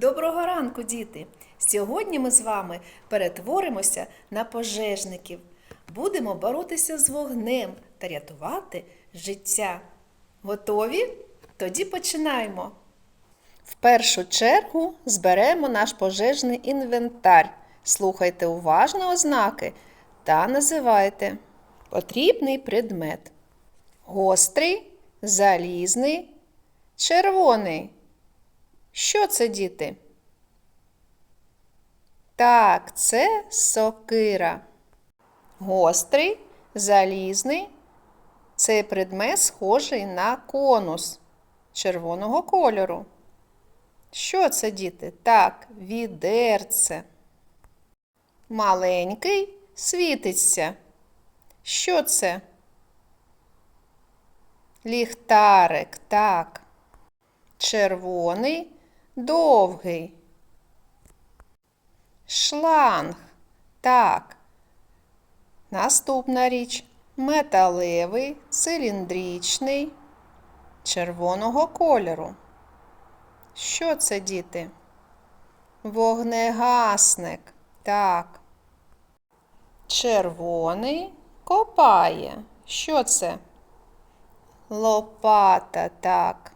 Доброго ранку, діти! Сьогодні ми з вами перетворимося на пожежників. Будемо боротися з вогнем та рятувати життя. Готові? Тоді починаємо. В першу чергу зберемо наш пожежний інвентар. Слухайте уважно ознаки та називайте потрібний предмет. Гострий, залізний, червоний. Що це, діти? Так, це сокира. Гострий, залізний. Цей предмет схожий на конус червоного кольору. Що це, діти? Так, відерце. Маленький світиться. Що це? Ліхтарик, так. Червоний, довгий. Шланг. Так. Наступна річ металевий, циліндричний, червоного кольору. Що це, діти? Вогнегасник. Так. Червоний копає. Що це? Лопата, так.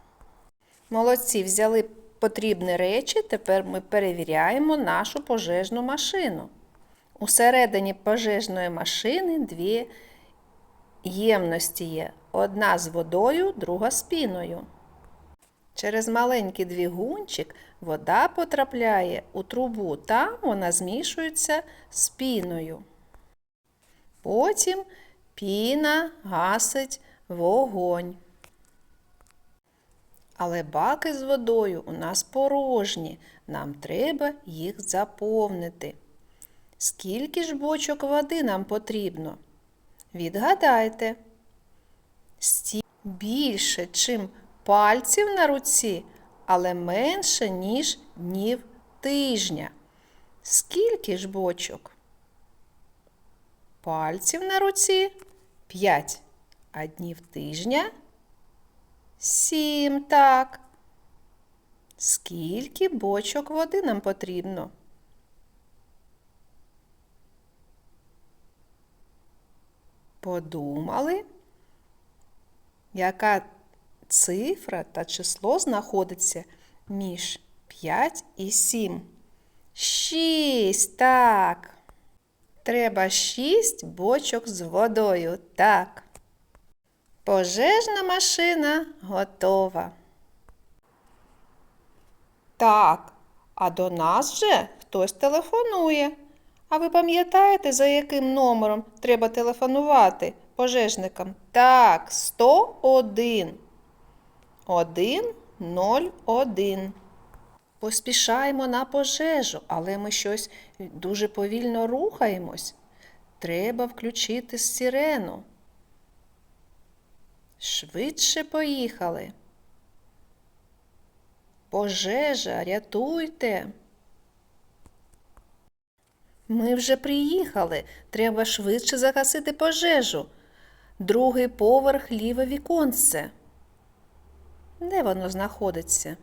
Молодці, взяли потрібні речі, тепер ми перевіряємо нашу пожежну машину. Усередині пожежної машини дві ємності є. Одна з водою, друга з піною. Через маленький двигунчик вода потрапляє у трубу, там вона змішується з піною. Потім піна гасить вогонь. Але баки з водою у нас порожні, нам треба їх заповнити. Скільки ж бочок води нам потрібно? Відгадайте. Сті більше, чим пальців на руці, але менше, ніж днів тижня. Скільки ж бочок? Пальців на руці 5, а днів тижня Сім, так. Скільки бочок води нам потрібно? Подумали, яка цифра та число знаходиться між 5 і 7? Шість, так. Треба шість бочок з водою, так. Пожежна машина готова. Так, а до нас вже хтось телефонує. А ви пам'ятаєте, за яким номером треба телефонувати пожежникам? Так, 101. 101. Поспішаємо на пожежу, але ми щось дуже повільно рухаємось. Треба включити сирену. Швидше поїхали. Пожежа, рятуйте. Ми вже приїхали. Треба швидше загасити пожежу. Другий поверх ліве віконце. Де воно знаходиться?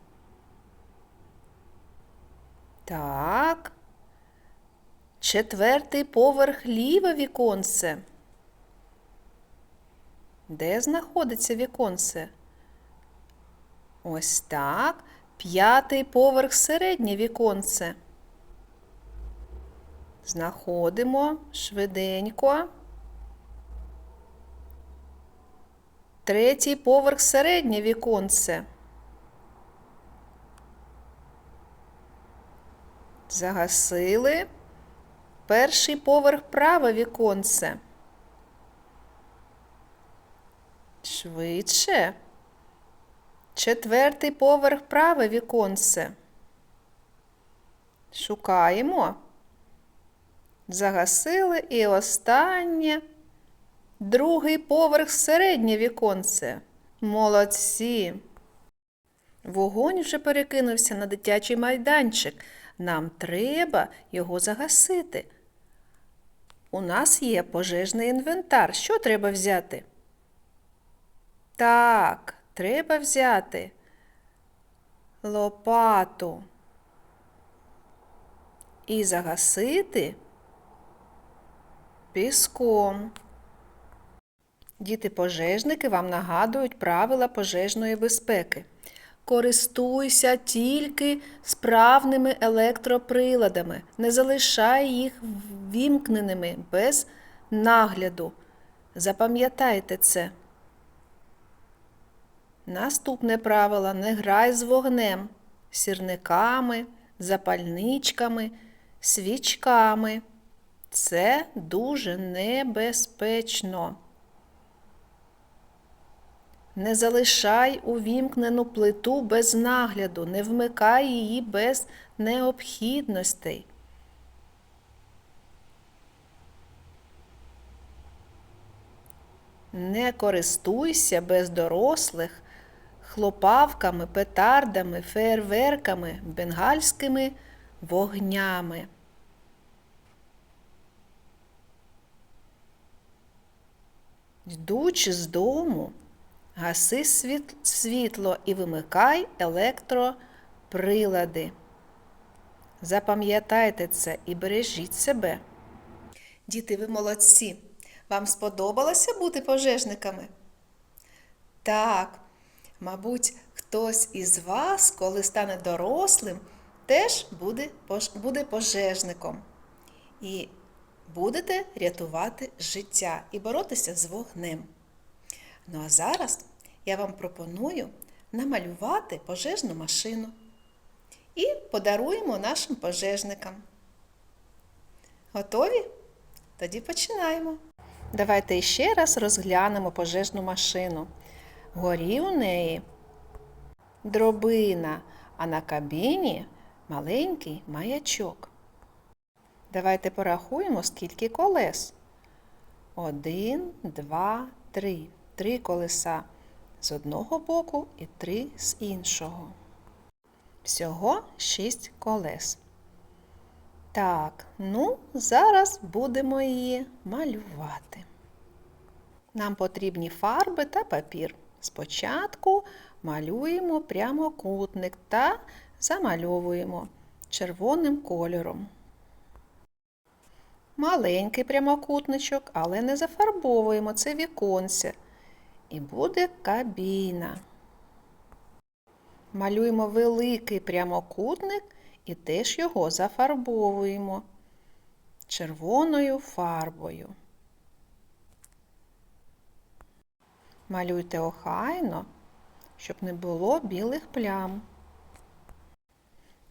Так. Четвертий поверх ліве віконце. Де знаходиться віконце? Ось так. П'ятий поверх середнє віконце. Знаходимо швиденько. Третій поверх середнє віконце. Загасили. Перший поверх праве віконце. Швидше. Четвертий поверх праве віконце. Шукаємо. Загасили і останнє. Другий поверх середнє віконце. Молодці. Вогонь вже перекинувся на дитячий майданчик. Нам треба його загасити. У нас є пожежний інвентар. Що треба взяти? Так, треба взяти лопату. і загасити піском. Діти-пожежники вам нагадують правила пожежної безпеки. Користуйся тільки справними електроприладами, не залишай їх вімкненими без нагляду. Запам'ятайте це. Наступне правило не грай з вогнем, сірниками, запальничками, свічками. Це дуже небезпечно. Не залишай увімкнену плиту без нагляду, не вмикай її без необхідностей. Не користуйся без дорослих хлопавками, петардами, фейерверками, бенгальськими вогнями. Йдучи з дому, гаси світ- світло і вимикай електроприлади. Запам'ятайте це і бережіть себе. Діти, ви молодці. Вам сподобалося бути пожежниками? Так, мабуть, хтось із вас, коли стане дорослим, теж буде, буде пожежником. І будете рятувати життя і боротися з вогнем. Ну а зараз я вам пропоную намалювати пожежну машину і подаруємо нашим пожежникам. Готові? Тоді починаємо. Давайте ще раз розглянемо пожежну машину. Горі у неї дробина, а на кабіні маленький маячок. Давайте порахуємо, скільки колес. Один, два, три. Три колеса з одного боку і три з іншого. Всього шість колес. Так, ну, зараз будемо її малювати. Нам потрібні фарби та папір. Спочатку малюємо прямокутник та замальовуємо червоним кольором. Маленький прямокутничок, але не зафарбовуємо це віконце. І буде кабіна. Малюємо великий прямокутник і теж його зафарбовуємо червоною фарбою. Малюйте охайно, щоб не було білих плям.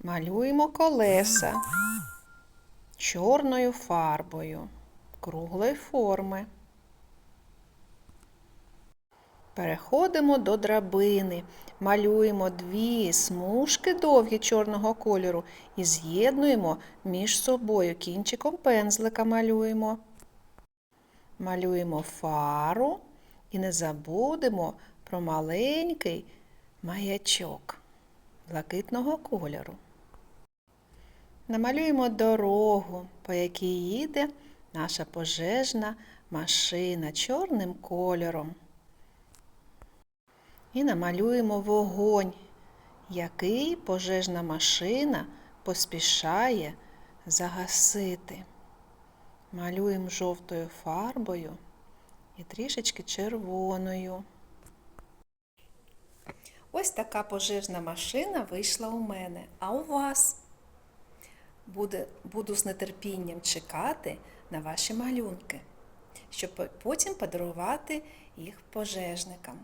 Малюємо колеса чорною фарбою круглої форми. Переходимо до драбини, малюємо дві смужки довгі чорного кольору і з'єднуємо між собою кінчиком пензлика малюємо. Малюємо фару і не забудемо про маленький маячок блакитного кольору. Намалюємо дорогу, по якій їде наша пожежна машина чорним кольором. І намалюємо вогонь, який пожежна машина поспішає загасити. Малюємо жовтою фарбою і трішечки червоною. Ось така пожежна машина вийшла у мене, а у вас? Буде, буду з нетерпінням чекати на ваші малюнки, щоб потім подарувати їх пожежникам.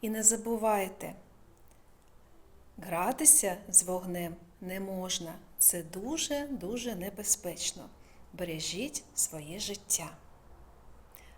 І не забувайте, гратися з вогнем не можна. Це дуже-дуже небезпечно. Бережіть своє життя.